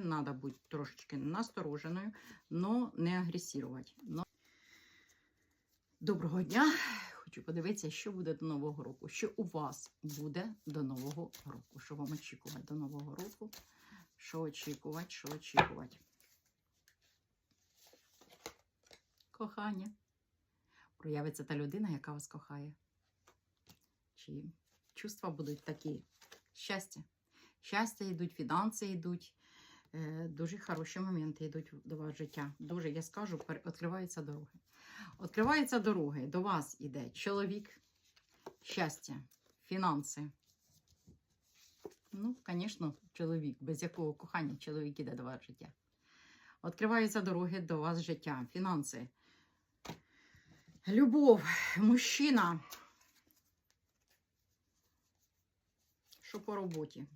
треба бути трошечки настороженою, но не агресувати. Но... Доброго дня! Хочу подивитися, що буде до Нового року. Що у вас буде до Нового року? Що вам очікувати до Нового року? Що очікувати, що очікувати? Кохання. Проявиться та людина, яка вас кохає. Чи чувства будуть такі? Щастя. Щастя йдуть, фінанси йдуть. Е, Дуже хороші моменти йдуть до вас життя. Дуже, я скажу, відкриваються дороги. Відкриваються дороги. До вас іде чоловік, щастя, фінанси. Ну, звісно, чоловік, без якого кохання чоловік іде до вас життя. Відкриваються дороги до вас життя, фінанси. Любов, мужчина. Що по роботі?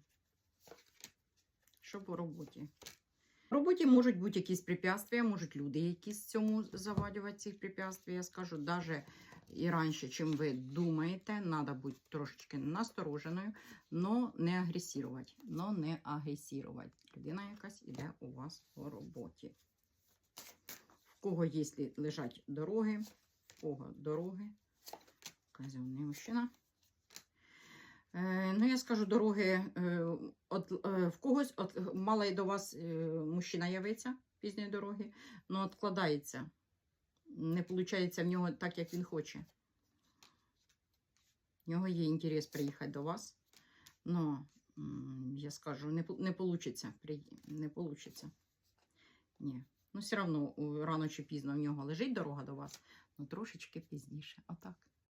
Що по роботі? В роботі можуть бути якісь препятствия, можуть люди якісь цьому завадювати цих препятствий. Я скажу, навіть і раніше, чим ви думаєте, треба бути трошечки настороженою, но не агресувати. Но не агресувати. Людина якась іде у вас по роботі. В кого, якщо лежать дороги, в кого дороги, казівний мужчина. Е, ну, я скажу, дороги е, от, е, в когось от, мала й до вас мужчина явиться пізньої дороги, але відкладається. Не виходить в нього так, як він хоче. В нього є інтерес приїхати до вас. Но я скажу, не, пол- не получиться. Ні. Ну, все одно рано чи пізно в нього лежить дорога до вас, ну трошечки пізніше. Отак.